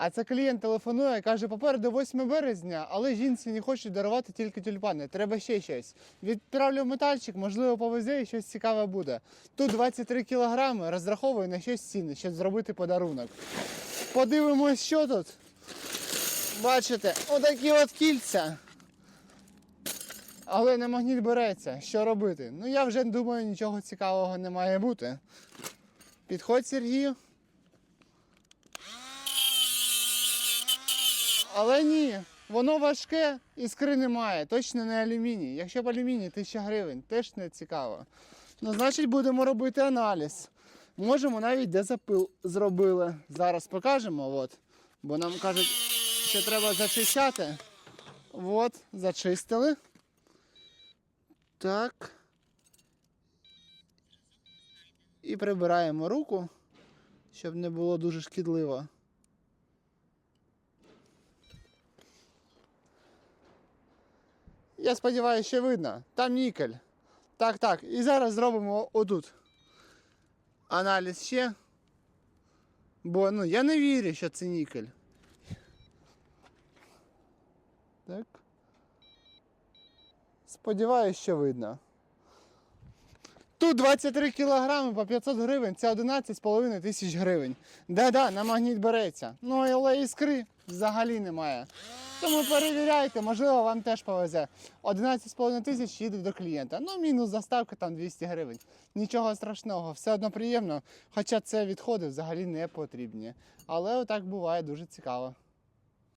А це клієнт телефонує, каже, попереду 8 березня, але жінці не хочуть дарувати тільки тюльпани. Треба ще щось. Відправлю метальчик, можливо, повезе і щось цікаве буде. Тут 23 кілограми, розраховую на щось цінне, щоб зробити подарунок. Подивимось, що тут. Бачите, отакі от кільця. Але на магніт береться. Що робити? Ну я вже думаю, нічого цікавого не має бути. Підходь, Сергію. Але ні, воно важке, іскри немає, точно не алюміній. Якщо б алюміній, 1000 гривень, теж не цікаво. Ну, значить, будемо робити аналіз. Можемо навіть де запил зробили. Зараз покажемо, от. бо нам кажуть, що треба зачищати. От, зачистили. Так. І прибираємо руку, щоб не було дуже шкідливо. Я сподіваюся, що видно. Там нікель. Так, так. І зараз зробимо отут. Аналіз ще. Бо ну, я не вірю, що це нікель. Так. Сподіваюсь, що видно. Тут 23 кілограми по 500 гривень, це 11,5 тисяч гривень. Да-да, на магніт береться. Ну, але іскри взагалі немає. Тому перевіряйте, можливо, вам теж повезе. 11,5 тисяч їде до клієнта. Ну, мінус заставка там 200 гривень. Нічого страшного, все одно приємно. Хоча це відходи взагалі не потрібні. Але отак буває дуже цікаво.